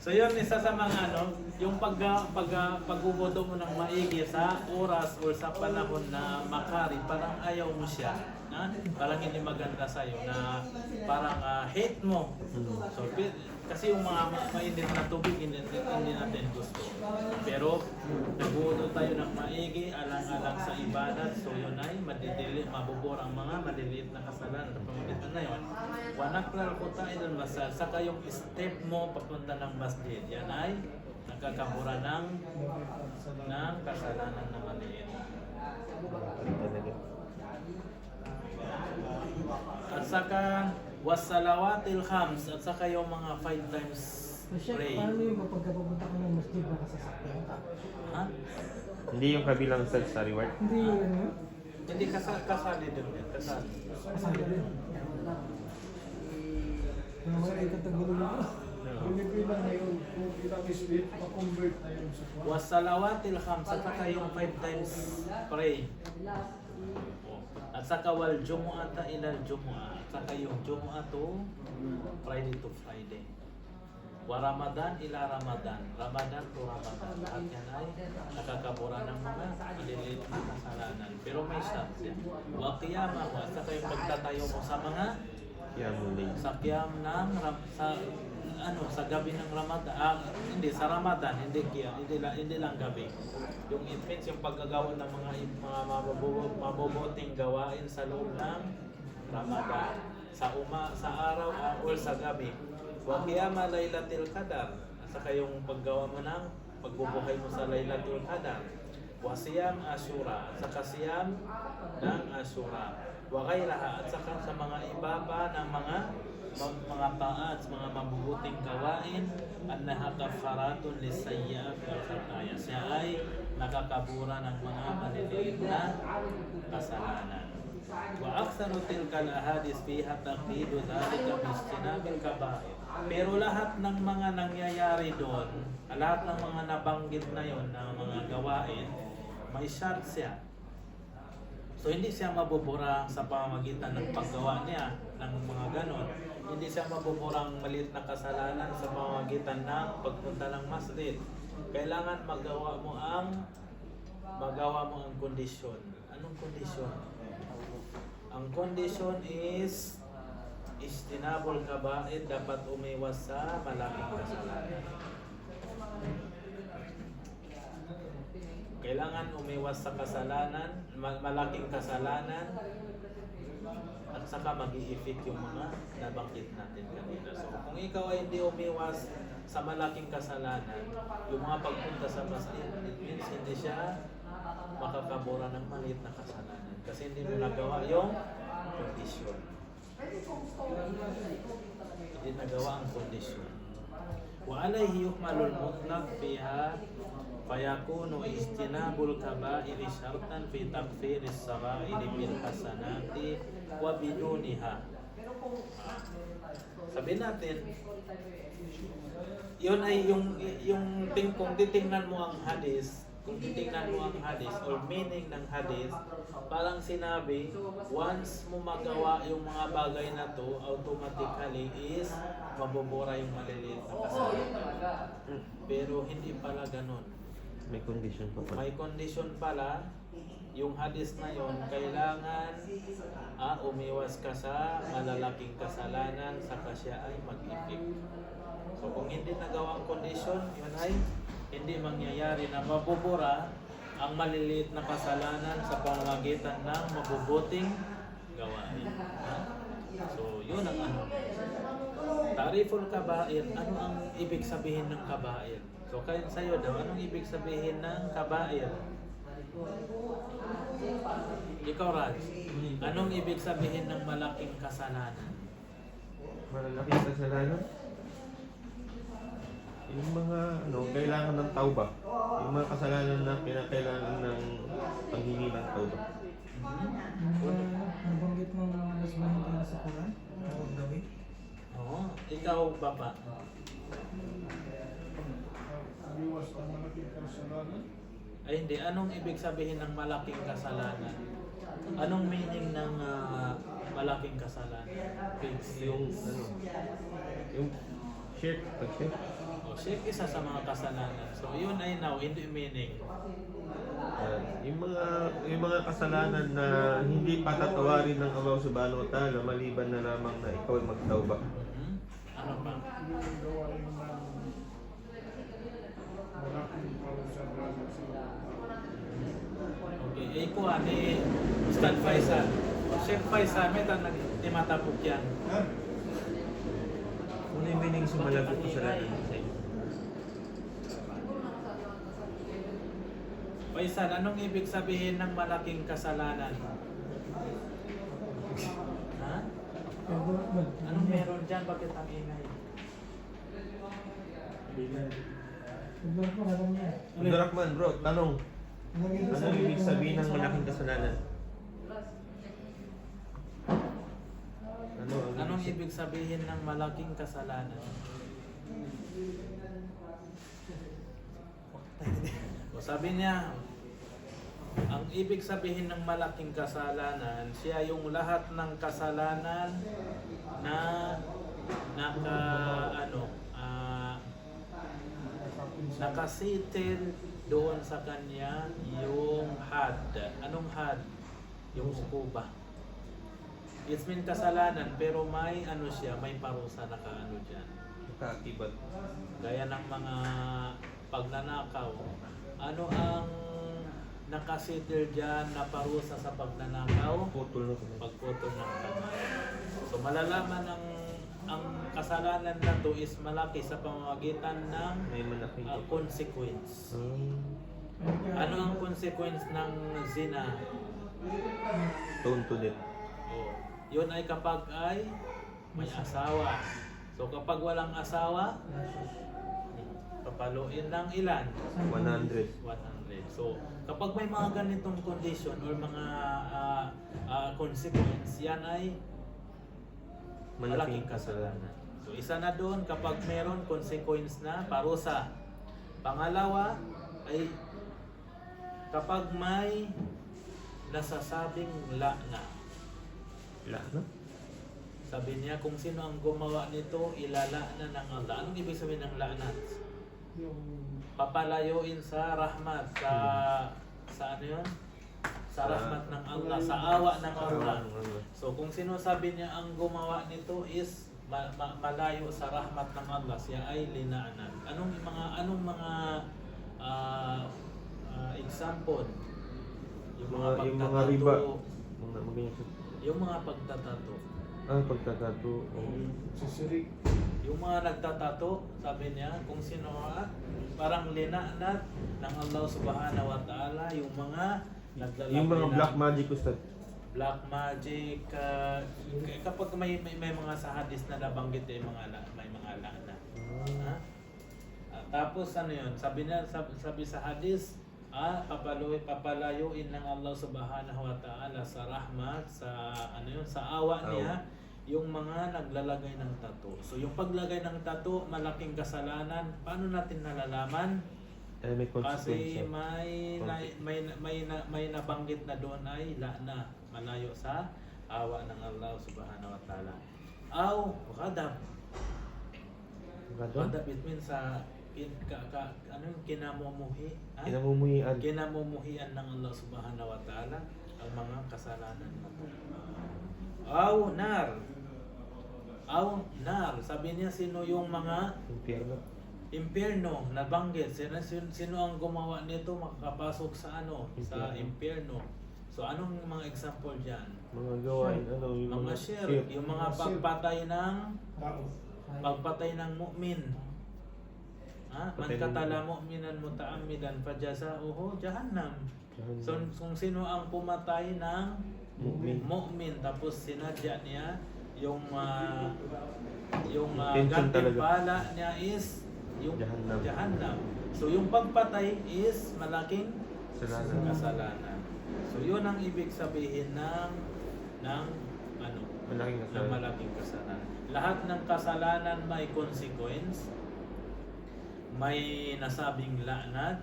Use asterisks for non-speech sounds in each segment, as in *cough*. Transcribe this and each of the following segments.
So yun, isa sa mga ano, yung pag, pag, pagbuboto mo ng maigi sa oras or sa panahon na makari, parang ayaw mo siya. Na? Parang hindi maganda sa'yo na parang ah, hate mo. So, pi- kasi yung mga ma- mainit na tubig, hindi, hindi natin gusto. Pero, nagbuboto tayo ng maigi, alang-alang sa ibadat. So yun ay, madidili, mabubor ang mga maliliit na kasalanan sa pamamagitan na yun. Wanakral ko tayo ng masal. Saka yung step mo papunta ng masjid. Yan ay nagkakamura ng, ng kasalanan na maliit. At saka, wasalawatil khams. At saka yung mga five times Masya, pray. paano yung kapag papunta ka ng masjid baka sasakyan ka? Ha? Hindi yung kabilang sa sa reward. Hindi yun ano? Hindi kasali, kasali din yan. Kasali. Kasali din. Ikatagulo mo. Pinipilan na na kwan. Wasalawatil khams. At saka yung five times pray. At saka wal jumu'ata ila jumu'ah. At saka yung jumu'ah to Friday to Friday. Wa Ramadan ila Ramadan. Ramadan to Ramadan. Lahat yan ay nakakabura ng mga maliliit na kasalanan. Pero may shot yan. Wa qiyamah. At saka yung pagtatayo mo sa mga Kaya muli. sa qiyam ng sa ano sa gabi ng Ramadan ah, hindi sa Ramadan hindi qiyam hindi lang hindi lang gabi. Yung it means yung paggagawa ng mga mga mabubu- mabubuting gawain sa loob ng Ramadan. Sa uma sa araw ah, or sa gabi. Wa qiyama lailatul qadar. Saka yung paggawa mo ng pagbubuhay mo sa lailatul qadar. Wa siyam asura. Saka siyam ng asura. Wa ghayraha. At saka sa mga iba pa ng mga mga taat, mga mabubuting gawain annaha kafaratun lisayyi'at wal khataya. Siya ay nakakabura ng mga maliliit na kasalanan. Wa aktsaru tilka ahadis fiha taqidu dhalika bi istinabil pero lahat ng mga nangyayari doon lahat ng mga nabanggit na yon na mga gawain may shart siya. So hindi siya mabubura sa pamamagitan ng paggawa niya ng mga ganon. Hindi siya mabuburang maliit na kasalanan sa pamamagitan ng pagpunta ng masjid. Kailangan magawa mo ang magawa mo ang kondisyon. Anong kondisyon? Ang kondisyon is istinabol kabait dapat umiwas sa malaking kasalanan. Kailangan umiwas sa kasalanan, ma- malaking kasalanan, at saka mag effect yung mga nabanggit natin kanina. So kung ikaw ay hindi umiwas sa malaking kasalanan, yung mga pagpunta sa masjid, it means hindi siya makakabura ng maliit na kasalanan kasi hindi mo nagawa yung kondisyon. Hindi nagawa ang kondisyon. Wa alayhi yuhmalul mutlaq fiha فيكون اجتناب الكبائر شرطا في تكفير الصغائر بالحسنات وبدونها sabi natin yun ay yung yung ting kung titingnan mo ang hadis kung titingnan mo ang hadis or meaning ng hadis parang sinabi once mo magawa yung mga bagay na to automatically is mabubura yung maliliit na kasalanan pero hindi pala ganun May condition pa pala. may condition pala, yung hadis na yon kailangan ah, umiwas ka sa malalaking kasalanan saka siya ay mag-ipik. So kung hindi nagawa ang condition, yun ay hindi mangyayari na mabubura ang maliliit na kasalanan sa pamamagitan ng mabubuting gawain. So yun ang ano. Tariful kabair, ano ang ibig sabihin ng kabair? So kayo sa'yo daw, anong ibig sabihin ng kabair? Ikaw Raj, anong ibig sabihin ng malaking kasalanan? Malalaking kasalanan. Yung mga ano, kailangan ng tauba. Yung mga kasalanan na pinakailangan ng panghingi ng tauba. Yung ba nabanggit mo mga alas mahintay sa Quran? Huwag gawin. Ikaw baba. Iwas ang malaking kasalanan. Ay hindi, anong ibig sabihin ng malaking kasalanan? Anong meaning ng ah, malaking kasalanan? Fix Yung ano, yung shirt, pag shirt. O, shirk isa sa mga kasalanan. So, yun ay now, hindi meaning. Yan. yung mga yung mga kasalanan na hindi patatawarin ng Allah subhanahu wa ta'ala maliban na lamang na ikaw ay magtauba. Yung gawain parusa sa Okay, eh kuha ni Ustad Faisal. Sheikh Faisal, may tanong ni matapok yan. Ano yung sa malagong kasalanan sa iyo? Faisal, anong ibig sabihin ng malaking kasalanan? Ha? Pero, well, Anong meron dyan? Bakit ang ingay? Pero po, alam niya. Abdul Rahman, bro, tanong. Ano ibig sabihin ng malaking kasalanan? Ano Anong ibig sabihin ng malaking kasalanan? *laughs* sabi niya, ang ibig sabihin ng malaking kasalanan, siya yung lahat ng kasalanan na naka ano ah, nakasitil doon sa kanya yung had. Anong had? Yung ukuba. It's mean kasalanan pero may ano siya, may parusa na kaano diyan. Nakaakibat. Gaya ng mga pagnanakaw. Ano ang nakasitil diyan na parusa sa pagnanakaw? Putol na kami. Pagputol ng kamay. So malalaman ang ang kasalanan na to is malaki sa pamamagitan ng May malaking uh, consequence. Hmm. Ano ang consequence ng zina? Death. Oh, yun ay kapag ay may asawa. So kapag walang asawa, papaluin ng ilan? 100. 100. So kapag may mga ganitong condition or mga ah, ah, consequence, yan ay malaking kasalanan. So isa na doon kapag meron consequence na parusa. Pangalawa ay kapag may nasasabing lana. Wala na. Sabi niya, kung sino ang gumawa nito, ilala na ng Allah. Anong ibig sabihin ng laknat? yung Papalayuin sa rahmat, sa, sa ano yun? Sa rahmat ng Allah, sa awa ng Allah. So kung sino sabi niya ang gumawa nito is ma- ma- malayo sa rahmat ng Allah, siya ay linaanan. Anong mga anong mga ah, ah, example? Yung mga, yung mga pagtatato, riba. Mga sa... Yung mga pagtatato. Ah, pagtatato. Oh. sisirik. Yung mga nagtatato, sabi niya, kung sino ka, parang linanat ng Allah subhanahu wa ta'ala, yung mga naglalagay Yung mga black magic ustad. black magic, ah, k- kapag may, may, may mga sa hadis na nabanggit eh, mga la- may mga lana. Ha? Ah, tapos ano yun, sabi niya, sabi, sabi sa hadis, ah, papaloy, papalayuin ng Allah subhanahu wa ta'ala sa rahmat, sa ano yun, sa awa Awa. niya, yung mga naglalagay ng tato. So yung paglagay ng tato, malaking kasalanan. Paano natin nalalaman? Eh, may Kasi may na, may may na, may nabanggit na doon ay lana, malayo sa awa ng Allah subhanahu wa ta'ala. Aw, kadab. Kadab it means sa kin, ka, ka, ano yung kinamumuhi? Ha? Kinamumuhian. Kinamumuhian ng Allah subhanahu wa ta'ala ang mga kasalanan na to. Aw, nar. Aw, nar. Sabi niya, sino yung mga Impyerno. impyerno nabanggit? Sino, sino, sino ang gumawa nito makakapasok sa ano? Sa impyerno. So, anong mga example dyan? Mga gawain, ano, yung Mga shirk, yung mga pagpatay ng Tao. pagpatay ng mu'min. Ha? Man katala mu'minan muta'ammidan fajazauhu jahannam. Jahannam. So kung sino ang pumatay ng Mu'min. mu'min tapos sinadya niya yung ah, yung uh, Intention talaga. niya is yung Jahannam. jahannam. So yung pagpatay is malaking Kasalanan. kasalanan. So yun ang ibig sabihin ng ng ano Malaking ng kasalanan. malaking kasalanan. Lahat ng kasalanan may consequence, may nasabing laknat,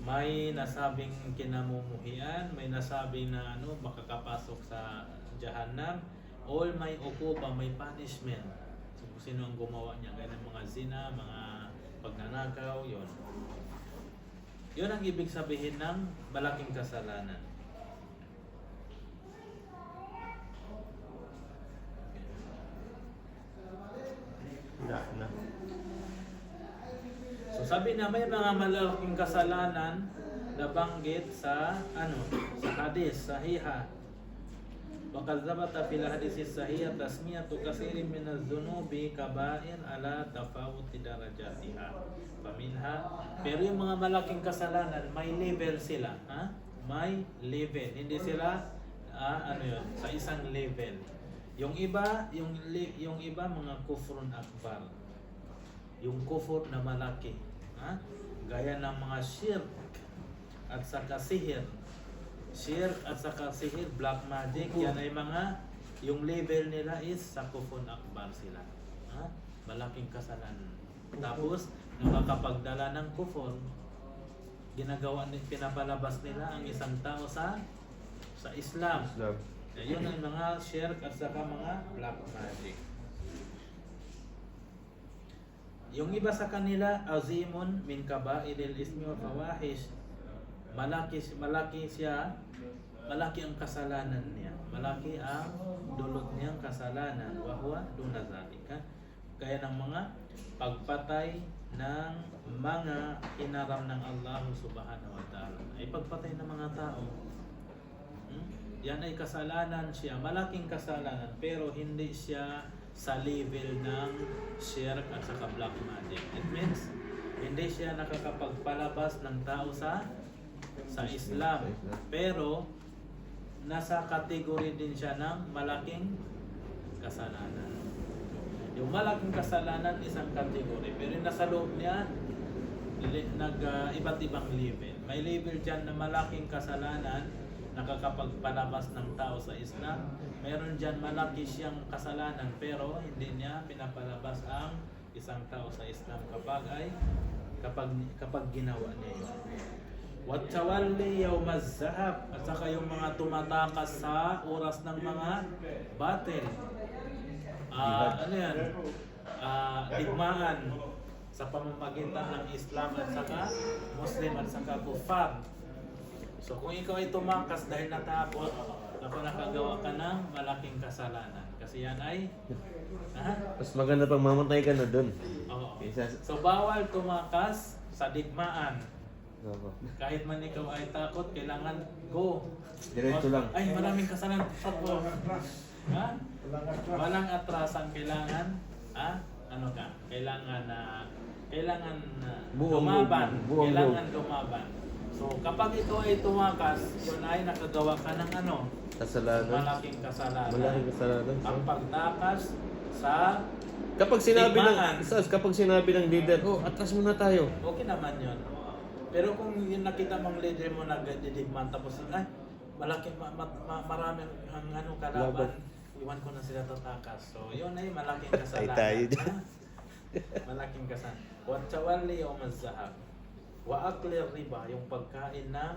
may nasabing kinamumuhian, may nasabing na ano makakapasok sa jahannam, all may ukupa, may punishment. So, kung sino ang gumawa niya, gaya ng mga zina, mga pag pagnanakaw, yun. Yun ang ibig sabihin ng malaking kasalanan. Na. So sabi na may mga malalaking kasalanan na banggit sa ano sa hadis sahiha. Waqad thabata fil hadis sahih tasmiyatu katsirin min adh-dhunubi kaba'ir ala tafawuti darajatiha. Paminha pero yung mga malaking kasalanan may level sila, ha? May level. Hindi sila ah, ano yun, sa isang level. Yung iba, yung yung iba mga kufrun akbar yung kufur na malaki. Ha? Gaya ng mga shirk at saka sihir. Shirk at saka sihir, black magic, yan ay mga, yung level nila is sa kufur akbar sila. Ha? Malaking kasalanan. Tapos, nakakapagdala ng kufur, ginagawa pinapalabas nila ang isang tao sa sa Islam. Islam. Yun ang mga shirk at saka mga black magic. Yung iba sa kanila, azimun min kaba'iril ismi wa fawahish. Malaki, malaki siya, malaki ang kasalanan niya. Malaki ang dulot niyang kasalanan. Wa huwa duna zalika. Kaya ng mga pagpatay ng mga inaram ng Allah subhanahu wa ta'ala. Ay pagpatay ng mga tao. Hmm? Yan ay kasalanan siya, malaking kasalanan, pero hindi siya sa level ng shirk at saka black magic. It means, hindi siya nakakapagpalabas ng tao sa sa Islam. Pero, nasa kategory din siya ng malaking kasalanan. Yung malaking kasalanan, isang kategory. Pero yung nasa loob niya, nag ah, iba't ibang level. May level dyan na malaking kasalanan, nakakapagpalabas ng tao sa Islam. Meron dyan malaki siyang kasalanan pero hindi niya pinapalabas ang isang tao sa Islam kapag ay kapag kapag ginawa niya yun. Watsawalli yawmaz zahab at saka yung mga tumatakas sa oras ng mga battle. Ah, ano yan? Ah, digmaan sa pamamagitan ng Islam at saka Muslim at saka kufar. So kung ikaw ay tumakas dahil natakot, ako nakagawa ka ng malaking kasalanan. Kasi yan ay, ha? Mas maganda pang mamatay ka na dun. Oo. So bawal tumakas sa digmaan. Oo. Kahit man ikaw ay takot, kailangan go. Diretso lang. Ay, maraming kasalanan. Takbo. Ha? Walang atras. Walang atrasan kailangan, ha? Ano ka? Kailangan na kailangan na Buong lumaban. loob. Buong kailangan lumaban. So, kapag ito ay tumakas, yun ay nakagawa ka ng ano? Kasalanan. Malaking kasalanan. Malaking kasalanan. Ang pagtakas sa Kapag sinabi ng Digmaan. Sas, kapag sinabi ng leader, oh, atras muna tayo. Okay naman yun. Pero kung yung nakita mong leader mo nagdidigman tapos ay malaki ma, ma, ma, marami ang ano kalaban. Laban. Iwan ko na sila tatakas. So yun ay malaking *laughs* kasalanan. tayo dyan. malaking kasalanan. Wa tawalli o mazahab. Wa akli riba, yung pagkain ng